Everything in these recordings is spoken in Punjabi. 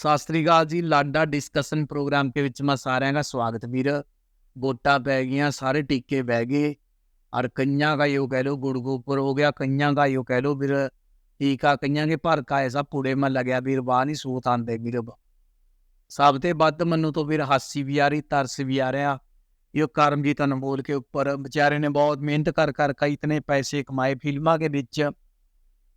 ਸਤਿ ਸ੍ਰੀ ਅਕਾਲ ਜੀ, ਲਾਡਾ ਡਿਸਕਸ਼ਨ ਪ੍ਰੋਗਰਾਮ ਦੇ ਵਿੱਚ ਮੈਂ ਸਾਰਿਆਂ ਦਾ ਸਵਾਗਤ ਵੀਰ। ਵੋਟਾਂ ਪੈ ਗਈਆਂ, ਸਾਰੇ ਟੀਕੇ ਬਹਿ ਗਏ। ਔਰ ਕਈਆਂ ਦਾ ਯੋ ਕਹਿ ਲੋ ਗੁੜਗੋਪੁਰ ਹੋ ਗਿਆ, ਕਈਆਂ ਦਾ ਯੋ ਕਹਿ ਲੋ ਵੀਰ ਟੀਕਾ ਕਈਆਂ ਕੇ ਭਰ ਕਾ ਐਸਾ ਪੂੜੇ ਮਨ ਲੱਗਿਆ ਵੀਰ ਬਾਹ ਨਹੀਂ ਸੂਤ ਆਂਦੇ ਵੀਰ। ਸਭ ਤੇ ਵੱਧ ਮੈਨੂੰ ਤਾਂ ਵੀਰ ਹਾਸੀ ਵੀ ਆ ਰਹੀ, ਤਰਸ ਵੀ ਆ ਰਿਹਾ। ਇਹ ਕਰਮਜੀਤ ਅਨਮੋਲ ਕੇ ਉੱਪਰ ਵਿਚਾਰੇ ਨੇ ਬਹੁਤ ਮਿਹਨਤ ਕਰ ਕਰ ਕੇ ਇਤਨੇ ਪੈਸੇ ਕਮਾਏ ਫਿਲਮਾਂ ਦੇ ਵਿੱਚ।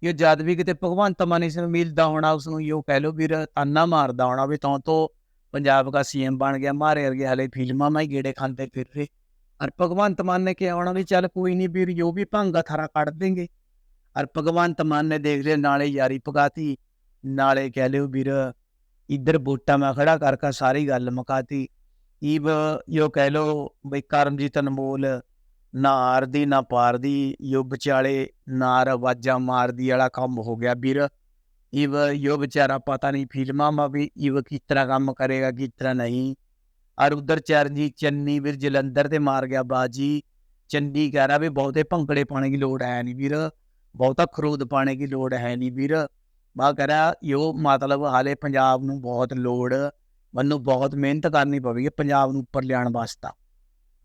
ਇਹ ਜਦ ਵੀ ਕਿਤੇ ਭਗਵੰਤ ਮਾਨ ਇਸ ਨੂੰ ਮਿਲਦਾ ਹੋਣਾ ਉਸ ਨੂੰ ਇਹੋ ਕਹਿ ਲੋ ਵੀਰ ਤਾਨਾ ਮਾਰਦਾ ਹੋਣਾ ਵੀ ਤੂੰ ਤੋਂ ਪੰਜਾਬ ਦਾ ਸੀਐਮ ਬਣ ਗਿਆ, ਮਾਰੇ ਵਰਗੇ ਹਲੇ ਫਿਲਮਾਂ ਮੈਂ ਗੇੜੇ ਖਾਂਦੇ ਫਿਰ ਰਹੇ। ਔਰ ਭਗਵੰਤ ਮਾਨ ਨੇ ਕਿਹਾ ਹੋਣਾ ਵੀ ਚੱਲ ਕੋਈ ਨਹੀਂ ਵੀਰ, ਜੋ ਵੀ ਭੰਗਾ ਥਰਾ ਕੱਢ ਦੇਂਗੇ ਔਰ ਭਗਵੰਤ ਮਾਨ ਨੇ ਦੇਖ ਲਿਆ, ਨਾਲੇ ਯਾਰੀ ਪਗਾਤੀ ਨਾਲੇ ਕਹਿ ਲਿਓ ਵੀਰ, ਇੱਧਰ ਵੋਟਾਂ ਮੈਂ ਖੜਾ ਕਰਕੇ ਸਾਰੀ ਗੱਲ ਮੁਕਾਤੀ। ਈਵ ਯੋ ਕਹਿ ਲੋ ਬਈ ਕਰਮਜੀਤ ਅਨਮੋਲ ਨਾ ਆਰਦੀ, ਨਾ ਪਾਰਦੀ ਯੋ ਵਿਚਾਲੇ ਨਾਰ ਆਵਾਜ਼ਾਂ ਮਾਰਦੀ ਵਾਲਾ ਕੰਮ ਹੋ ਗਿਆ ਵੀਰ। ਇਵ ਯੋ ਵਿਚਾਰਾ ਪਤਾ ਨਹੀਂ ਫਿਲਮਾਂ ਮਾ ਵੀ ਇਵ ਕਿਸ ਤਰ੍ਹਾਂ ਕੰਮ ਕਰੇਗਾ, ਕਿਸ ਤਰ੍ਹਾਂ ਨਹੀਂ। ਔਰ ਉਧਰ ਚਰਨਜੀਤ, ਚੰਨੀ, ਵੀਰ ਜਲੰਧਰ ਤੇ ਮਾਰ ਗਿਆ ਬਾਜੀ। ਚੰਡੀ ਕਹਿ ਰਿਹਾ ਵੀ ਬਹੁਤੇ ਭੰਗੜੇ ਪਾਣੇ ਦੀ ਲੋੜ ਹੈ ਨਹੀਂ ਵੀਰ। ਬਹੁਤਾ ਖਰੂਦ ਪਾਣੇ ਦੀ ਲੋੜ ਹੈ ਨਹੀਂ ਵੀਰ। ਬਾ ਕਹਿ ਰਿਹਾ, ਯੋ ਮਤਲਬ ਹਾਲੇ ਪੰਜਾਬ ਨੂੰ ਬਹੁਤ ਲੋੜ। ਮੈਨੂੰ ਬਹੁਤ ਮਿਹਨਤ ਕਰਨੀ ਪਵੇਗੀ ਪੰਜਾਬ ਨੂੰ ਉੱਪਰ ਲਿਆਉਣ ਵਾਸਤੇ।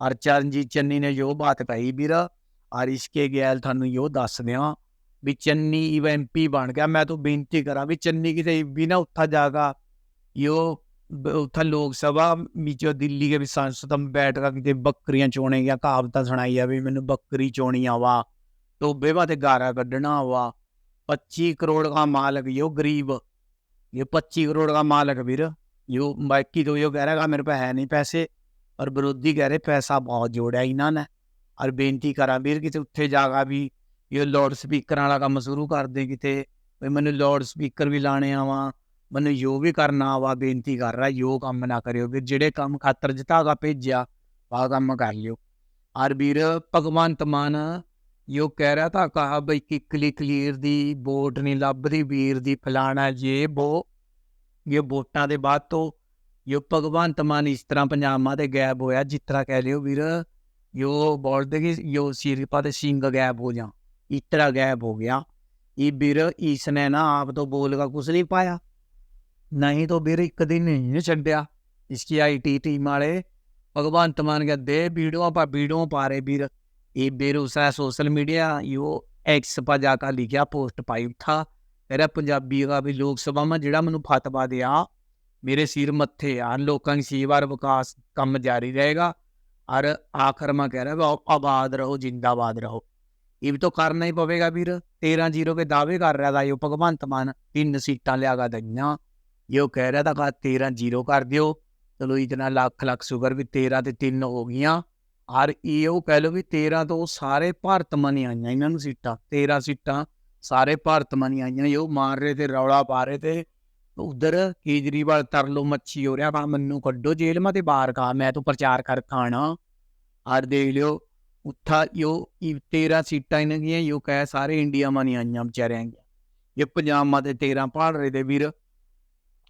ਔਰ ਚਰਨਜੀਤ ਚੰਨੀ ਨੇ ਜੋ ਬਾਤ ਕਹੀ ਆਰ ਇਸ ਕੇ ਗੈਲ ਤੁਹਾਨੂੰ ਜੋ ਦੱਸ ਦਿਆਂ ਵੀ ਚੰਨੀ ਐਮਪੀ ਬਣ ਗਿਆ। ਮੈਂ ਤੂੰ ਬੇਨਤੀ ਕਰਾਂ ਵੀ ਚੰਨੀ ਕਿਤੇ ਵੀ ਨਾ ਉੱਠਾ ਜਾਗਾ ਯੋ ਉੱਥਾ ਲੋਕ ਸਭਾ ਵਿੱਚੋਂ ਦਿੱਲੀ ਦੇ ਸੰਸਦ ਬੈਠ ਕੇ ਬੱਕਰੀਆਂ ਚੋਣੇ ਗਿਆ ਕਹਾਵਤਾਂ ਸੁਣਾਈ ਆ ਵੀ ਮੈਨੂੰ ਬੱਕਰੀ ਚੋਣੀ ਆਵਾ ਟੋਬੇ ਵਾ ਤੇ ਗਾਰਾ ਕੱਢਣਾ ਆਵਾ। 25 ਕਰੋੜ ਦਾ ਮਾਲਕ ਯੋ ਗਰੀਬ। ਇਹ 25 ਕਰੋੜ ਦਾ ਮਾਲਕ ਵੀਰ ਯੋ ਮਾਈਕੀ ਤੋਂ ਯੋ ਕਹਿ ਰਹਾ ਮੇਰੇ ਪਾ ਹੈ ਨਹੀਂ ਪੈਸੇ ਔਰ ਵਿਰੋਧੀ ਕਹਿ ਰਹੇ ਪੈਸਾ ਬਹੁਤ ਜੋੜਿਆ ਇਹਨਾਂ ਨੇ। ਔਰ ਬੇਨਤੀ ਕਰਾਂ ਵੀਰ ਕਿਤੇ ਉੱਥੇ ਜਾਗਾ ਵੀ ਇਹ ਲਾਊਡ ਸਪੀਕਰਾਂ ਵਾਲਾ ਕੰਮ ਸ਼ੁਰੂ ਕਰ ਦੇ ਕਿਤੇ, ਵੀ ਮੈਨੂੰ ਲਾਊਡ ਸਪੀਕਰ ਵੀ ਲਾਣੇ ਆਵਾ, ਮੈਨੂੰ ਯੋ ਵੀ ਕਰਨਾ ਆਵਾ, ਬੇਨਤੀ ਕਰ ਰਹਾ, ਯੋ ਕੰਮ ਨਾ ਕਰਿਓ ਵੀ ਜਿਹੜੇ ਕੰਮ ਖਾਤਰ ਜਿਤਾਗਾ ਭੇਜਿਆ ਵਾ ਕੰਮ ਕਰ ਲਿਓ। ਔਰ ਵੀਰ ਭਗਵੰਤ ਮਾਨ ਯੋ ਕਹਿ ਰਿਹਾ ਤਾਂ ਕਹਾ ਬਈ ਕਿ ਕਲੀ ਕਲੀਅਰ ਦੀ ਵੋਟ ਨਹੀਂ ਲੱਭਦੀ, ਵੀਰ ਦੀ ਫਲਾਣਾ ਜੇ ਬੋ ਇਹ ਵੋਟਾਂ ਦੇ ਬਾਅਦ ਤੋਂ ਯੋ ਭਗਵੰਤ ਮਾਨ ਇਸ ਤਰ੍ਹਾਂ ਪੰਜਾਬਾਂ ਤੇ ਗਾਇਬ ਹੋਇਆ, ਜਿਸ ਤਰ੍ਹਾਂ ਕਹਿ ਲਿਓ ਵੀਰ ਯੋ ਬੋਲਦੇ ਕਿ ਯੋ ਸਿਰਪਾ ਤੇ ਸਿੰਘ ਗਾਇਬ ਹੋ ਜਾ ਇਸ ਤਰ੍ਹਾਂ ਗਾਇਬ ਹੋ ਗਿਆ। ਇਹ ਵੀਰ ਇਸ ਨੇ ਨਾ ਆਪ ਤੋਂ ਬੋਲ का ਕੁਛ ਨਹੀਂ ਪਾਇਆ। ਨਹੀਂ ਤਾਂ ਵੀਰ, ਇੱਕ ਦਿਨ ਨਹੀਂ ਛੱਡਿਆ। ਇਸकी ਆਈਟੀ ਟੀਮ ਵਾਲੇ ਭਗਵੰਤ ਮਾਨ ਕੇ ਦੇ ਵੀਡੀਓ ਪਾ ਵੀਡੀਓ ਪਾ ਰਹੇ ਵੀਰ। ਇਹ ਵੀਰ ਉਸਾ ਸੋਸ਼ਲ ਮੀਡੀਆ ਯੋ ਐਕਸ ਪਾ ਜਾ ਕੇ ਲਿਖਿਆ ਪੋਸਟ ਪਾਈ ਥਾ ਮੇਰਾ ਪੰਜਾਬੀ ਦਾ ਵੀ ਲੋਕ ਸਭਾ ਮੈਂ, ਜਿਹੜਾ ਮੈਨੂੰ ਫਤਵਾ ਦਿਆ ਮੇਰੇ ਸਿਰ ਮੱਥੇ ਆ ਲੋਕਾਂ ਦੀ ਸੇਵਾ ਵਿਕਾਸ ਕੰਮ ਜਾਰੀ ਰਹੇਗਾ ਔਰ ਆਖਰ ਮੈਂ ਕਹਿ ਰਿਹਾ ਆਬਾਦ ਰਹੋ ਜਿੰਦਾਬਾਦ ਰਹੋ ਇਹ ਵੀ ਤਾਂ ਕਰਨਾ ਹੀ ਪਵੇਗਾ ਵੀਰ 13 ਜ਼ੀਰੋ ਕੇ ਦਾਅਵੇ ਕਰ ਰਿਹਾ ਦਾ ਇਹ ਭਗਵੰਤ ਮਾਨ ਤਿੰਨ ਸੀਟਾਂ ਲਿਆਗਾ ਦਈਆਂ ਇਹ ਕਹਿ ਰਿਹਾ ਤਾਂ ਕਾ 13 ਜ਼ੀਰੋ ਕਰ ਦਿਓ ਚਲੋ ਇਤਨਾ ਲੱਖ ਲੱਖ ਸ਼ੁਗਰ ਵੀ 13 ਤੇ 3 ਹੋ ਗਈਆਂ ਔਰ ਇਹ ਉਹ ਕਹਿ ਲਓ ਵੀ 13 ਤੋਂ ਸਾਰੇ ਭਾਰਤ ਮਨੀ ਆਈਆਂ ਇਹਨਾਂ ਨੂੰ ਸੀਟਾਂ 13 ਸੀਟਾਂ ਸਾਰੇ ਭਾਰਤ ਮਨੀ ਆਈਆਂ ਇਹ ਮਾਰ ਰਹੇ ਤੇ ਰੌਲਾ ਪਾ ਰਹੇ ਤੇ ਉਧਰ ਕੇਜਰੀਵਾਲ ਤਰਲੋ ਮੱਛੀ ਹੋ ਰਿਹਾ ਕਾ ਮੈਨੂੰ ਕੱਢੋ ਜੇਲ੍ਹ, ਮਾ ਤੇ ਬਾਹਰ ਕਾ ਮੈਂ ਤਾਂ ਪ੍ਰਚਾਰ ਕਰ ਖਾਣਾ। ਔਰ ਦੇਖ ਲਿਓ, ਉੱਥਾ ਯੋ 13 ਸੀਟਾਂ ਇਹਨਾਂ ਗਈਆਂ ਯੋ ਕਹਿ ਸਾਰੇ ਇੰਡੀਆ ਮਾ ਨਹੀਂ ਆਈਆਂ ਵਿਚਾਰਿਆਂ ਦੀਆਂ। ਇਹ ਪੰਜਾਬ ਮਾ ਤੇ 13 ਪਹਾੜ ਰਹੇ ਤੇ ਵੀਰ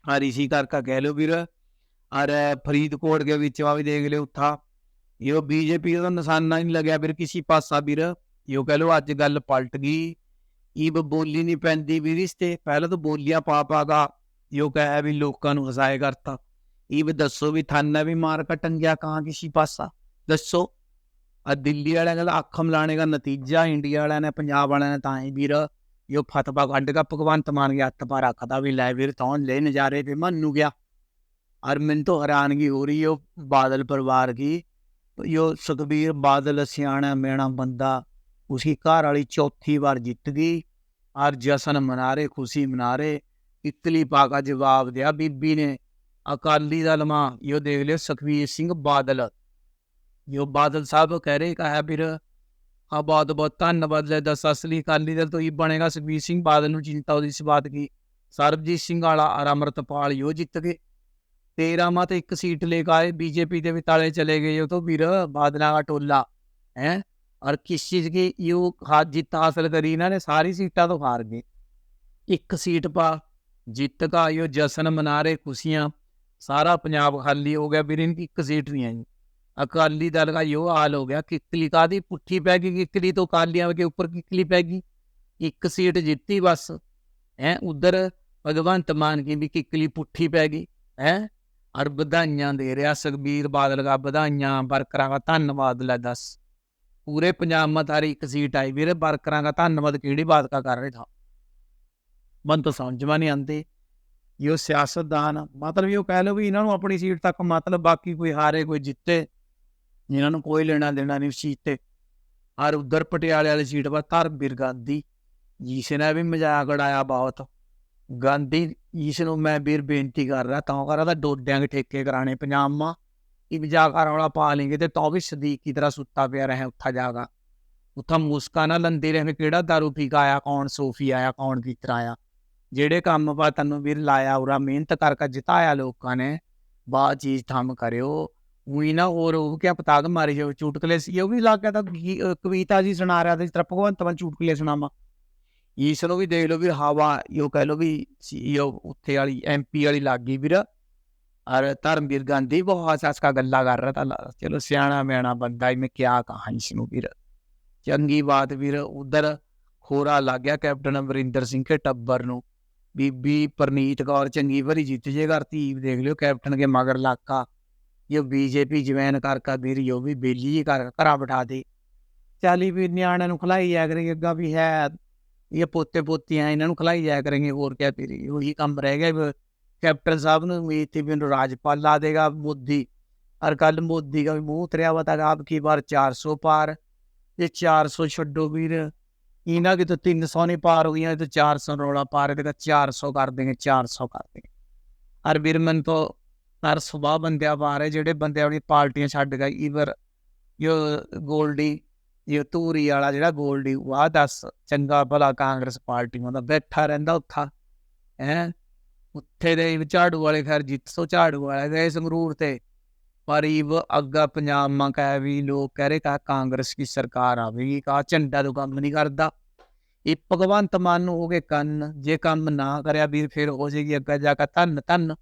ਔਰ ਇਸੀ ਕਰਕਾ ਕਹਿ ਲਓ ਵੀਰ ਔਰ ਫਰੀਦਕੋਟ ਦੇ ਵਿੱਚ ਆ ਵੀ ਦੇਖ ਲਿਓ ਉੱਥਾ। ਇਹ ਬੀਜੇਪੀ ਦਾ ਨਿਸ਼ਾਨਾ ਨਹੀਂ ਲੱਗਿਆ ਵੀਰ ਕਿਸੇ ਪਾਸਾ ਵੀਰ ਇਹ ਕਹਿ ਲਓ ਅੱਜ ਗੱਲ ਪਲਟ ਗਈ। ਇਹ ਬੋਲੀ ਨਹੀਂ ਪੈਂਦੀ ਵੀਰ ਇਸ ਤੇ, ਪਹਿਲਾਂ ਤਾਂ ਬੋਲੀਆਂ ਪਾ ਪਾਗਾ ਇਹ ਕਹਿਆ ਵੀ ਲੋਕਾਂ ਨੂੰ ਹਸਾਏ ਕਰਤਾ ਇਹ ਵੀ ਦੱਸੋ ਵੀ ਥਾਨਾ ਵੀ ਮਾਰ ਕਟਨ ਗਿਆ ਕਾਂ ਕਿਸੇ ਪਾਸਾ ਦੱਸੋ ਆ ਦਿੱਲੀ ਵਾਲਿਆਂ ਦਾ ਅੱਖ ਮਲਾਣੇ ਦਾ ਨਤੀਜਾ ਇੰਡੀਆ ਵਾਲਿਆਂ ਨੇ ਪੰਜਾਬ ਵਾਲਿਆਂ ਨੇ ਤਾਂ ਹੀ ਵੀਰ ਇਹ ਫਤਵਾ ਕੱਢ ਕੇ ਭਗਵੰਤ ਮਾਨ ਗਿਆ ਹੱਥ ਪਾ ਰੱਖਦਾ ਵੀ ਲੈ ਵੀਰ ਤੌਣ ਲੈ ਨਜ਼ਾਰੇ ਤੇ ਮੰਨੂ ਗਿਆ ਔਰ ਮੈਨੂੰ ਤਾਂ ਹੈਰਾਨਗੀ ਹੋ ਰਹੀ ਹੈ ਉਹ ਬਾਦਲ ਪਰਿਵਾਰ ਕੀ यो सुखबीर बादल सियाना मेना बंदा उसकी घर वाली चौथी बार जीत गई और जश्न मना रहे खुशी मना रहे ਇਤਲੀ ਪਾਗਾ ਜਵਾਬ ਦਿਆ। ਬੀਬੀ ਨੇ ਅਕਾਲੀ ਦਾ ਲਮਾ ਇਹ ਦੇਖ ਲਿਓ ਸੁਖਵੀਰ ਸਿੰਘ ਬਾਦਲ। ਜੋ ਬਾਦਲ ਸਾਹਿਬ ਕਹਿ ਰਹੇ ਕਹਾ ਵੀਰ ਆ ਬਹੁਤ ਬਹੁਤ ਧੰਨਵਾਦ ਲੈ, ਦਸ ਅਸਲੀ ਅਕਾਲੀ ਦਲ ਤੋਂ ਹੀ ਬਣੇਗਾ ਸੁਖਵੀਰ ਸਿੰਘ ਬਾਦਲ ਨੂੰ ਚਿੰਤਾ ਉਹਦੀ ਇਸ ਬਾਤ ਕੀ। ਸਰਬਜੀਤ ਸਿੰਘ ਵਾਲਾ ਅਮਰਤਪਾਲ ਯੋ ਜਿੱਤ ਗਏ। 13 ਮਾ ਤੇ ਇੱਕ ਸੀਟ ਲੈ ਕੇ ਆਏ, ਬੀਜੇਪੀ ਦੇ ਵਿਤਾਲੇ ਚਲੇ ਗਏ ਉਹ ਤੋਂ ਵੀਰ, ਬਾਦਲਾਂ ਦਾ ਟੋਲਾ, ਹੈ। ਔਰ ਕਿਸ ਚੀਜ਼ ਕੀ ਯੋ ਹਾਰ ਜਿੱਤ ਹਾਸਲ ਕਰੀ, ਇਹਨਾਂ ਨੇ ਸਾਰੀ ਸੀਟਾਂ ਤੋਂ ਹਾਰ ਗਏ। ਇੱਕ ਸੀਟ ਪਾ ਜਿੱਤ ਦਾ ਆਇਓ, ਜਸ਼ਨ ਮਨਾ ਰਹੇ ਖੁਸ਼ੀਆਂ। ਸਾਰਾ ਪੰਜਾਬ ਖਾਲੀ ਹੋ ਗਿਆ। ਵੀਰੇ, ਇਨਕੀ ਇੱਕ ਸੀਟ ਨਹੀਂ ਆਈ। ਅਕਾਲੀ ਦਲ ਦਾ ਯੋ ਹਾਲ ਹੋ ਗਿਆ। ਕਿਕਲੀ ਕਾਦੀ ਪੁੱਠੀ ਪੈ ਗਈ ਕਿਕਲੀ ਤੋਂ ਕਾਲੀਆਂ ਕੇ ਉੱਪਰ ਕਿਕਲੀ ਪੈ ਗਈ। ਇੱਕ ਸੀਟ ਜਿੱਤੀ ਬਸ। ਹੈ, ਉਧਰ ਭਗਵੰਤ ਮਾਨ ਕੀ ਵੀ ਕਿਕਲੀ ਪੁੱਠੀ ਪੈ ਗਈ। ਹੈ? ਅਰ ਵਧਾਈਆਂ ਦੇ ਰਿਹਾ ਸੁਖਬੀਰ ਬਾਦਲ ਦਾ। ਵਧਾਈਆਂ, ਵਰਕਰਾਂ ਦਾ ਧੰਨਵਾਦ ਲੈ ਦੱਸ। ਪੂਰੇ ਪੰਜਾਬ ਮਤਾਰੀ ਇੱਕ ਸੀਟ ਆਈ। ਵੀਰੇ, ਵਰਕਰਾਂ ਦਾ ਧੰਨਵਾਦ ਕਿਹੜੀ ਬਾਤ ਕਰ ਰਹੇ ਥਾ ਮਨ ਤਾਂ ਸਮਝ ਮਾ ਨਹੀਂ ਆਂਦੇ ਇਹ ਸਿਆਸਤਦਾਨ ਮਤਲਬ ਇਹ ਕਹਿ ਲਓ ਵੀ ਇਹਨਾਂ ਨੂੰ ਆਪਣੀ ਸੀਟ ਤੱਕ ਮਤਲਬ ਬਾਕੀ ਕੋਈ ਹਾਰੇ, ਕੋਈ ਜਿੱਤੇ। ਇਹਨਾਂ ਨੂੰ ਕੋਈ ਲੈਣਾ ਦੇਣਾ ਨਹੀਂ ਸੀਟ ਤੇ ਹਰ ਉਧਰ ਪਟਿਆਲੇ ਵਾਲੀ ਸੀਟ ਪਰ ਧਰਮਵੀਰ ਗਾਂਧੀ। ਜਿਸ ਨੇ ਵੀ ਮਜ਼ਾਕ ਉਡਾਇਆ ਬਹੁਤ। ਗਾਂਧੀ ਜਿਸ ਨੂੰ ਮੈਂ ਵੀਰ ਬੇਨਤੀ ਕਰ ਰਿਹਾ, ਤਾਂ ਕਰ ਰਹਾ ਡੋਡਿਆਂ ਦੇ ਠੇਕੇ ਕਰਾਣੇ ਪੰਜਾਬ ਇਹ ਮਜ਼ਾਕ ਰੌਲਾ ਪਾ ਲੇਂਗੇ ਤੇ ਤਾਂ ਵੀ ਸਦੀਕ ਕੀ ਤਰ੍ਹਾਂ ਸੁੱਤਾ ਪਿਆ ਰਹੇ ਉੱਥਾ ਜਾਗਾ। ਉੱਥਾ ਮੁਸਕਾਨਾ ਲੰਦੇ ਰਹੇ ਕਿਹੜਾ ਦਾਰੂ ਪੀ ਕੇ ਆਇਆ, ਕੌਣ ਸੋਫੀ ਆਇਆ, ਕੌਣ ਕਿਸ ਆਇਆ। ਜਿਹੜੇ ਕੰਮ ਪਾ ਤੈਨੂੰ ਵੀਰ ਲਾਇਆ ਉਰਾ ਮਿਹਨਤ ਕਰਕੇ ਜਿਤਾਇਆ ਲੋਕਾਂ ਨੇ ਬਾ ਚੀਜ਼ ਥੰਮ ਕਰਿਓ। ਉਹੀ ਨਾ ਹੋਰ ਉਹ ਕਿਆ ਪਤਾਗ ਮਾਰੀ ਜੋ ਚੁਟਕਲੇ ਸੀ ਉਹ ਵੀ ਲੱਗ ਗਿਆ ਤਾਂ ਕਵਿਤਾ ਜੀ ਸੁਣਾ ਰਿਹਾ ਸੀ ਤਰ੍ਹਾਂ ਭਗਵੰਤ ਮਾਨ ਚੁਟਕਲੇ ਸੁਣਾਵਾ। ਇਸ ਨੂੰ ਵੀ ਦੇਖ ਲਓ ਵੀ ਹਵਾ, ਇਹ ਕਹਿ ਲਓ ਵੀ ਸੀਓ ਉੱਥੇ ਵਾਲੀ ਐਮਪੀ ਵਾਲੀ ਲੱਗ ਗਈ ਵੀਰ। ਔਰ ਧਰਮਵੀਰ ਗਾਂਧੀ ਬਹੁਤ ਹੱਸ ਗੱਲਾਂ ਕਰ ਰਿਹਾ ਤਾਂ ਚਲੋ ਸਿਆਣਾ ਮਿਆਣਾ ਬੰਦਾ ਹੀ ਮੈਂ ਕਿਆ ਕਹਾਂ ਇਸ ਨੂੰ ਵੀਰ। ਚੰਗੀ ਬਾਤ ਵੀਰ, ਉਧਰ ਖੋਰਾ ਲੱਗ ਗਿਆ ਕੈਪਟਨ ਅਮਰਿੰਦਰ ਸਿੰਘ ਕੇ ਟੱਬਰ ਨੂੰ। ਬੀਬੀ ਪ੍ਰਨੀਤ ਕੌਰ ਚੰਗੀ ਭਰੀ ਜਿੱਤ ਜੇ ਕਰਤੀ ਦੇਖ ਲਿਓ ਕੈਪਟਨ ਕੇ ਮਗਰ ਲਾਕਾ ਇਹ ਬੀਜੇਪੀ ਜਵੈਨ ਕਰ ਕਾ ਵੀਰ ਯੋ ਵੀ ਬੇਲੀ ਜੀ ਕਰ ਘਰਾਂ ਬਿਠਾ ਦੇ ਚਾਲੀ ਵੀ ਨਿਆਣਿਆਂ ਨੂੰ ਖਲਾਈ ਜਾ ਕਰੇ ਅੱਗਾ ਵੀ ਹੈ ਇਹ ਪੋਤੇ ਪੋਤੀਆਂ ਇਹਨਾਂ ਨੂੰ ਖਲਾਈ ਜਾਇਆ ਕਰਾਂਗੇ ਹੋਰ ਕਿਆ ਤੇਰੀ ਉਹੀ ਕੰਮ ਰਹਿ ਗਿਆ ਵੀ ਕੈਪਟਨ ਸਾਹਿਬ ਨੂੰ ਉਮੀਦ थी भी इन्हें राजपाल ला देगा मोदी और कल मोदी का भी मुंह उतरिया हुआ था कि अब की बार 400 पार ये 400 ਛੱਡੋ ਇਹ ਨਾ ਕਿ ਤੇ 300 ਨੇ ਪਾਰ ਹੋ ਗਈਆਂ ਤੇ 400 ਰੋਲਾ ਪਾਰ ਇਹਦਾ 400 ਕਰ ਦੇਗੇ 400 ਕਰ ਦੇਗੇ ਹਰ ਬਿਰਮਨ ਤੋਂ ਹਰ ਸੁਭਾ ਬੰਦਿਆ ਬਾਹਰ ਹੈ, ਜਿਹੜੇ ਬੰਦੇ ਆਪਣੀ ਪਾਰਟੀਆਂ ਛੱਡ ਗਏ, ਈਵਰ ਜੋ ਗੋਲਡੀ ਇਹ ਤੂਰੀ ਵਾਲਾ ਜਿਹੜਾ ਗੋਲਡੀ ਆ ਦੱਸ, ਚੰਗਾ ਭਲਾ ਕਾਂਗਰਸ ਪਾਰਟੀ ਦਾ ਬੈਠਾ ਰਹਿੰਦਾ ਉੱਥਾ, ਹੈ? ਉੱਥੇ ਦੇ ਝਾੜੂ ਵਾਲੇ ਖੈਰ ਜਿੱਤੋ ਝਾੜੂ ਵਾਲੇ, ਗਏ ਸੰਗਰੂਰ ਤੇ। ਪਰ ਇਹ ਅੱਗਾ ਪੰਜਾਬ ਮਾ ਕਹਿ ਵੀ ਲੋਕ ਕਹਿ ਰਹੇ ਕਾ ਕਾਂਗਰਸ ਦੀ ਸਰਕਾਰ ਆਵੇਗੀ, ਕਾ ਝੰਡਾ ਤੋਂ ਕੰਮ ਨਹੀਂ ਕਰਦਾ। ਇਹ ਭਗਵੰਤ ਮਾਨ ਨੂੰ ਹੋ ਗਏ ਕੰਨ, ਜੇ ਕੰਮ ਨਾ ਕਰਿਆ ਵੀਰ ਫਿਰ ਹੋ ਜਾਏਗੀ ਅੱਗਾ ਜਾ ਕੇ ਧੰਨ ਧੰਨ।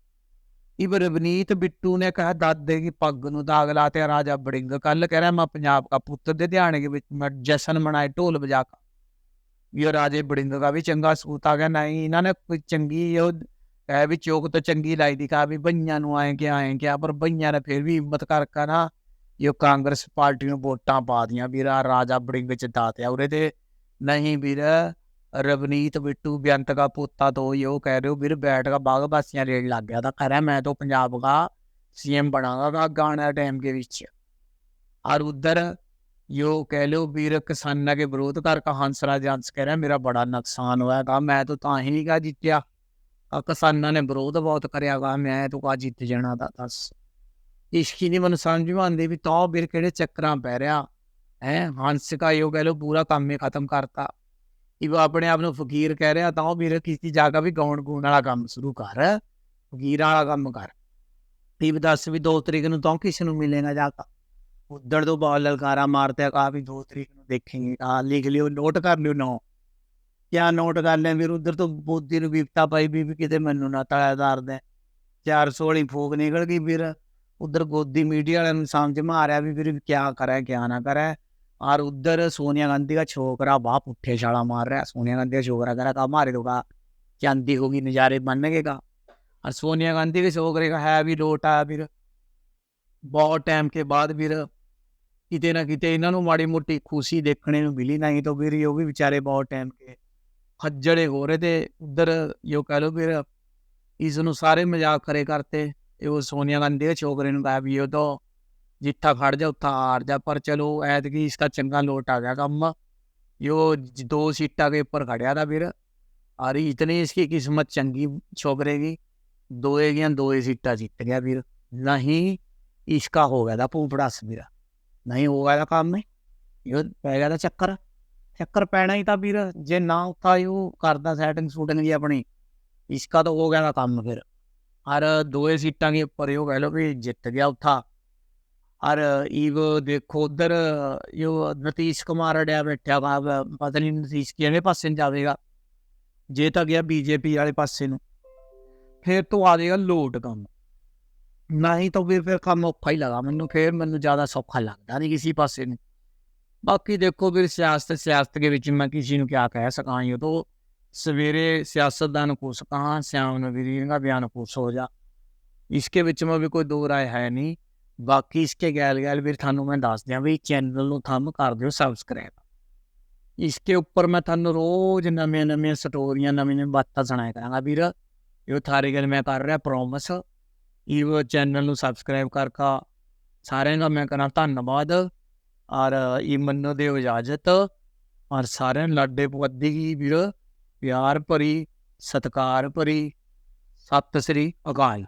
ਇਹ ਰਵਨੀਤ ਬਿੱਟੂ ਨੇ ਕਹਾ, ਦਾਦੇ ਕੀ ਪੱਗ ਨੂੰ ਦਾਗ ਲਾ ਤੇ ਰਾਜਾ ਬੜਿੰਗ ਕੱਲ ਕਹਿ ਰਿਹਾ, ਮੈਂ ਪੰਜਾਬ ਦਾ ਪੁੱਤ ਦੇ ਧਿਆਨ ਕੇ ਵਿੱਚ ਮੈਂ ਜਸ਼ਨ ਮਨਾਏ, ਢੋਲ ਵਜਾ ਕੇ। ਇਹ ਰਾਜੇ ਬੜਿੰਗ ਦਾ ਵੀ ਚੰਗਾ ਸੂਤ ਆ ਗਿਆ, ਨਹੀਂ, ਇਹਨਾਂ ਨੇ ਕੋਈ ਚੰਗੀ ਉਹ ਕਹਿ ਵੀ ਚੋਕ ਤਾਂ ਚੰਗੀ ਲਾਈਦੀ ਕਹਾ ਵੀ ਬਈਆਂ ਨੂੰ ਆਏ ਕਿ ਆਏ ਕਿ ਪਰ ਬਈਆਂ ਨੇ ਫਿਰ ਵੀ ਹਿੰਮਤ ਕਰ ਕਰ ਨਾ ਇਹ ਕਾਂਗਰਸ ਪਾਰਟੀ ਨੂੰ ਵੋਟਾਂ ਪਾ ਦੀਆਂ ਵੀਰ ਆਹ ਰਾਜਾ ਬੜਿੰਗ ਚ ਦਾਤਿਆ ਉਰੇ ਤੇ ਨਹੀਂ ਵੀਰ ਰਵਨੀਤ ਬਿੱਟੂ ਬੇਅੰਤ ਦਾ ਪੋਤਾ ਤੋਂ ਇਹ ਕਹਿ ਰਹੇ ਹੋ ਵੀਰ बैठ का बाग बासियां रेड लग गया था कह रहा है मैं तो पंजाब का सीएम बनागा था गाने टाइम के बीच और उधर यो कह लो वीर किसाना के विरोध कर का हंसराज हंस कह रहा है मेरा बड़ा नुकसान हुआ था मैं तो ता ही नहीं कहा जीत्या ਆ ਕਿਸਾਨਾਂ ਨੇ ਵਿਰੋਧ ਬਹੁਤ ਕਰਿਆ ਗਾ ਮੈਂ ਤੂੰ ਕਾ ਜਿੱਤ ਜਾਣਾ ਦਾ ਦੱਸ। ਇਸ਼ਕੀ ਨਹੀਂ ਮਨ ਸਮਝ ਵੀ ਆਉਂਦੀ ਵੀ ਤਾਂ ਵੀਰ ਕਿਹੜੇ ਚੱਕਰਾਂ ਪੈ ਰਿਹਾ। ਹੈ ਹੰਸ ਕਾ ਯੋ ਕਹਿ ਲੋ ਪੂਰਾ ਕੰਮ ਹੀ ਖਤਮ ਕਰਤਾ। ਇਹ ਆਪਣੇ ਆਪ ਨੂੰ ਫਕੀਰ ਕਹਿ ਰਿਹਾ ਤਾਂ ਉਹ ਵੀਰ ਕਿਸੇ ਜਗ੍ਹਾ ਵੀ ਗਾਉਣ ਗੂਣ ਵਾਲਾ ਕੰਮ ਸ਼ੁਰੂ ਕਰ। ਫਕੀਰਾਂ ਵਾਲਾ ਕੰਮ ਕਰ। ਵੀ ਦੱਸ ਵੀ 2 ਤਰੀਕ ਨੂੰ ਤਾਂ ਕਿਸ ਨੂੰ ਮਿਲੇਗਾ ਜਾ ਕੇ? ਤੋਂ ਬਾਲ ਲਲਕਾਰਾ ਮਾਰਤੇ ਕਾ ਵੀ 2 ਤਰੀਕ ਨੂੰ ਦੇਖेंगे ਆ ਲਿਖ ਲਿਓ, ਨੋਟ ਕਰ ਲਿਓ ਨੋ। ਕਿਆ ਨੋਟ ਕਰ ਲੈ ਵੀਰ ਉਧਰ ਤੋਂ ਮੋਦੀ ਨੂੰ ਵਿਪਤਾ ਪਾਈ ਵੀ ਵੀ ਕਿਤੇ ਮੈਨੂੰ ਨਾ ਤਲਾਦਾਰ ਦੇ 400 ਵਾਲੀ ਫੂਕ ਨਿਕਲ ਗਈ ਵੀਰ ਉਧਰ ਗੋਦੀ ਮੀਡੀਆ ਵਾਲਿਆਂ ਨੂੰ ਸਮਝ ਮਾਰਿਆ ਵੀ ਵੀਰ ਕਿਆ ਕਰੇ ਕਿਆ ਨਾ ਕਰੇ और उधर सोनिया गांधी का छोकरा बाप पुट्ठे छाला मार रहा है सोनिया गांधी का छोकरा कह रहा कहा मारे तो कहा चांदी होगी नज़ारे बनने का और सोनिया गांधी के छोकरे का है भी लोट आया फिर ਬਹੁਤ ਟਾਈਮ ਕੇ ਬਾਅਦ ਵੀਰ ਕਿਤੇ ਨਾ ਕਿਤੇ ਇਹਨਾਂ ਨੂੰ ਮਾੜੀ ਮੋਟੀ ਖੁਸ਼ੀ ਦੇਖਣੇ ਨੂੰ ਮਿਲੀ ਨਹੀਂ ਤਾਂ ਵੀਰ ਉਹ ਵੀ ਵਿਚਾਰੇ ਬਹੁਤ ਟਾਈਮ ਕੇ ਖੱਜੜੇ ਹੋ ਰਹੇ थे उधर यो कह लो फिर इसनु सारे मजाक खड़े करते वो सोनिया गांधी छोकरे ने कहा भी ये तो जिथा खड़ जा उत्था हार जा पर चलो ऐतकी इसका चंगा लोट आ गया काम यो दो सीटा के ऊपर खड़ा था फिर और इतनी इसकी किस्मत चंगी छोकरे की दो गया दो सीटा जीत गया फिर नहीं इसका हो गया था भूपड़ास मेरा नहीं हो गया था काम में ये पै गया था चक्कर ਚੱਕਰ ਪੈਣਾ ਹੀ ਤਾਂ ਵੀਰ, ਜੇ ਨਾ ਉੱਤਾ ਉਹ ਕਰਦਾ ਸੈਟਿੰਗ ਸੂਟਿੰਗ ਜੀ ਆਪਣੀ। ਇਸ਼ਕਾ ਤਾਂ ਹੋ ਗਿਆ ਕੰਮ ਫਿਰ। ਹਰ ਦੋਏ ਸੀਟਾਂ ਦੇ ਉੱਪਰ ਉਹ ਕਹਿ ਲੋ ਵੀ ਜਿੱਤ ਗਿਆ ਉੱਥਾ ਹਰ ਈਵ ਦੇਖੋ ਉਧਰ, ਜੋ ਨਤੀਸ਼ ਕੁਮਾਰ ਅੜਿਆ ਬੈਠਿਆ ਵਾ ਪਤਾ ਨਹੀਂ ਨਤੀਸ਼ ਕਿਹੜੇ ਪਾਸੇ ਨੂੰ ਜਾਵੇਗਾ। ਜੇ ਤਾਂ ਗਿਆ ਬੀਜੇਪੀ ਵਾਲੇ ਪਾਸੇ ਨੂੰ। ਫਿਰ ਤੋਂ ਆ ਜਾਏਗਾ ਲੋਟ ਕੰਮ। ਨਹੀਂ ਤਾਂ ਵੀਰ ਫਿਰ ਕੰਮ ਔਖਾ ਹੀ ਲੱਗਾ ਮੈਨੂੰ ਫਿਰ ਮੈਨੂੰ ਜ਼ਿਆਦਾ ਸੌਖਾ ਲੱਗਦਾ ਨਹੀਂ ਕਿਸੇ ਪਾਸੇ ਨੂੰ। ਬਾਕੀ ਦੇਖੋ ਫਿਰ ਸਿਆਸਤ ਸਿਆਸਤ ਦੇ ਵਿੱਚ ਮੈਂ ਕਿਸੇ ਨੂੰ ਕਿਆ ਕਹਿ ਸਕਾਂ ਇਹ ਤਾਂ सवेरे सियासतदान को कहाँ श्याम नवीर का बयान कुछ हो जा इसके ਵਿੱਚ ਮੈਂ ਵੀ ਕੋਈ ਦੋ ਰਾਏ ਹੈ ਨਹੀਂ ਬਾਕੀ ਇਸਕੇ ਗੈਲ ਗੈਲ ਵੀਰ ਤੁਹਾਨੂੰ ਮੈਂ ਦੱਸ ਦਿਆਂ ਵੀ ਚੈਨਲ ਨੂੰ ਥੰਮ ਕਰ ਦਿਓ ਸਬਸਕ੍ਰਾਈਬ ਇਸਕੇ ਉੱਪਰ ਮੈਂ ਤੁਹਾਨੂੰ ਰੋਜ਼ ਨਵੀਆਂ ਨਵੀਆਂ ਸਟੋਰੀਆਂ ਨਵੀਆਂ ਨਵੀਆਂ ਬਾਤਾਂ ਸੁਣਾਇਆ ਕਰਾਂਗਾ ਵੀਰ ਇਹ ਥਾਰੀ ਗੱਲ ਮੈਂ ਕਰ ਰਿਹਾ ਪ੍ਰੋਮਿਸ ਇਹ ਚੈਨਲ ਨੂੰ ਸਬਸਕ੍ਰਾਈਬ ਕਰਕੇ ਸਾਰਿਆਂ ਦਾ ਮੈਂ ਕਰਾਂ ਧੰਨਵਾਦ ਔਰ ਇਹ ਮੰਨੋ ਦਿਓ ਇਜਾਜ਼ਤ। ਔਰ ਸਾਰਿਆਂ ਲਾਡੇ ਪਵੱਦੀ ਵੀਰ, ਪਿਆਰ ਭਰੀ, ਸਤਿਕਾਰ ਭਰੀ, ਸਤਿ ਸ੍ਰੀ ਅਕਾਲ।